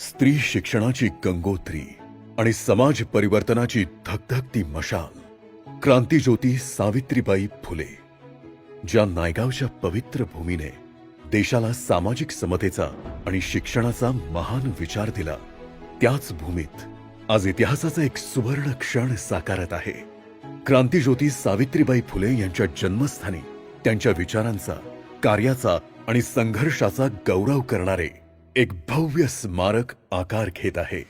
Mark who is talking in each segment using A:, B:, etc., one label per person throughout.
A: स्त्री शिक्षणाची गंगोत्री आणि समाज परिवर्तनाची धकधकती मशाल. क्रांतीज्योती सावित्रीबाई फुले ज्या नायगावच्या पवित्र भूमीने देशाला सामाजिक समतेचा आणि शिक्षणाचा महान विचार दिला त्याच भूमीत आज इतिहासाचा एक सुवर्ण क्षण साकारत आहे. क्रांतीज्योती सावित्रीबाई फुले यांच्या जन्मस्थानी त्यांच्या विचारांचा कार्याचा आणि संघर्षाचा गौरव करणारे एक भव्य स्मारक आकार घेत आहे.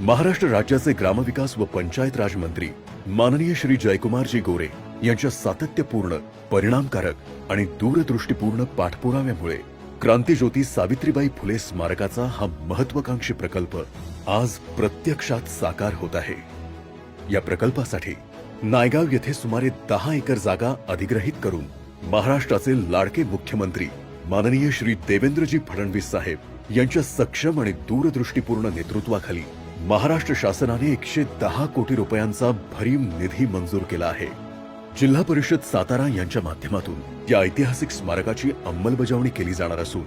A: महाराष्ट्र राज्याचे ग्रामविकास व पंचायत राज मंत्री माननीय श्री जयकुमारजी गोरे यांच्या सातत्यपूर्ण परिणामकारक आणि दूरदृष्टीपूर्ण पाठपुराव्यामुळे क्रांतीज्योती सावित्रीबाई फुले स्मारकाचा हा महत्वाकांक्षी प्रकल्प आज प्रत्यक्षात साकार होत आहे. या प्रकल्पासाठी नायगाव येथे सुमारे दहा एकर जागा अधिग्रहित करून महाराष्ट्राचे लाडके मुख्यमंत्री माननीय श्री देवेंद्रजी फडणवीस साहेब यांच्या सक्षम आणि दूरदृष्टीपूर्ण नेतृत्वाखाली महाराष्ट्र शासनाने एकशे दहा कोटी रुपयांचा भरीव निधी मंजूर केला आहे. जिल्हा परिषद सातारा यांच्या माध्यमातून या ऐतिहासिक स्मारकाची अंमलबजावणी केली जाणार असून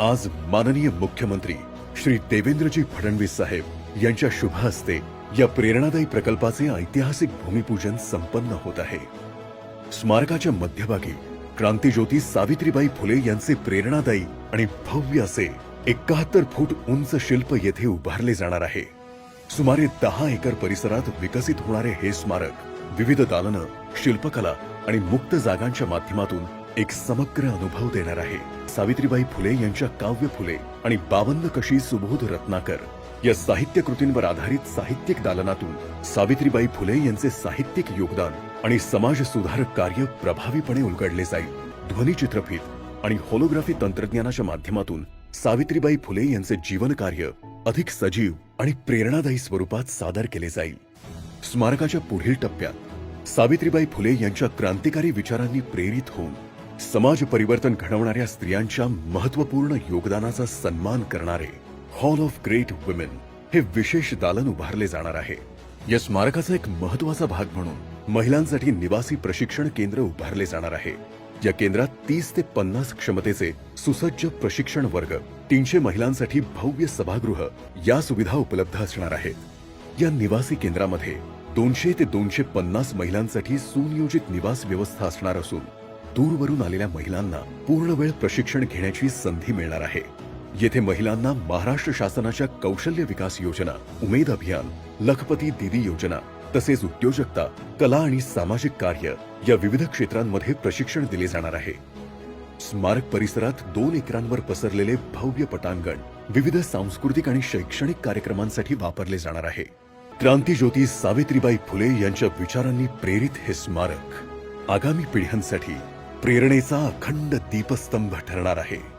A: आज माननीय मुख्यमंत्री श्री देवेंद्रजी फडणवीस साहेब यांच्या शुभ हस्ते या प्रेरणादायी प्रकल्पाचे ऐतिहासिक भूमिपूजन संपन्न होत आहे. स्मारकाच्या मध्यभागी क्रांतीज्योती सावित्रीबाई फुले यांचे प्रेरणादायी आणि भव्य असे एकाहत्तर फूट उंच शिल्प येथे उभारले जाणार आहे. सुमारे दहा एकर परिसरात विकसित होणारे हे स्मारक विविध दालनं शिल्पकला आणि मुक्त जागांच्या माध्यमातून एक समग्र अनुभव देणार आहे. सावित्रीबाई फुले यांच्या काव्य फुले आणि बावन्न कशी सुबोध रत्नाकर या साहित्य कृतींवर आधारित साहित्यिक दालनातून सावित्रीबाई फुले यांचे साहित्यिक योगदान आणि समाज सुधारक कार्य प्रभावीपणे उलगडले जाईल. ध्वनी चित्रफित आणि होलोग्राफी तंत्रज्ञानाच्या माध्यमातून सावित्रीबाई फुले यांचे जीवन कार्य अधिक सजीव आणि प्रेरणादायी स्वरूपात सादर केले जाईल. स्मारकाच्या पुढील टप्प्यात सावित्रीबाई फुले यांच्या क्रांतिकारी विचारांनी प्रेरित होऊन समाज परिवर्तन घडवणाऱ्या स्त्रियांच्या महत्त्वपूर्ण योगदानाचा सन्मान करणारे हॉल ऑफ ग्रेट वुमेन हे विशेष दालन उभारले जाणार आहे. या स्मारकाचा एक महत्त्वाचा भाग म्हणून महिलांसाठी निवासी प्रशिक्षण केंद्र उभारले जाणार आहे. या केंद्रात तीस ते पन्नास क्षमतेचे सुसज्ज प्रशिक्षण वर्ग तीनशे महिलांसाठी भव्य सभागृह या सुविधा उपलब्ध असणार आहेत. या निवासी केंद्रामध्ये दोनशे ते दोनशे पन्नास महिलांसाठी सुनियोजित निवास व्यवस्था असणार असून दूरवरून आलेल्या महिलांना पूर्ण वेळ प्रशिक्षण घेण्याची संधी मिळणार आहे. येथे महिलांना महाराष्ट्र शासनाच्या कौशल्य विकास योजना उमेद अभियान लखपती दिदी योजना तसेच उद्योजकता कला आणि सामाजिक कार्य या विविध क्षेत्रांमध्ये प्रशिक्षण दिले जाणार आहे. स्मारक परिसरात दोन एकरांवर पसरलेले भव्य पटांगण विविध सांस्कृतिक आणि शैक्षणिक कार्यक्रमांसाठी वापरले जाणार आहे. क्रांतीज्योती सावित्रीबाई फुले यांच्या विचारांनी प्रेरित हे स्मारक आगामी पिढ्यांसाठी प्रेरणेचा अखंड दीपस्तंभ ठरणार आहे.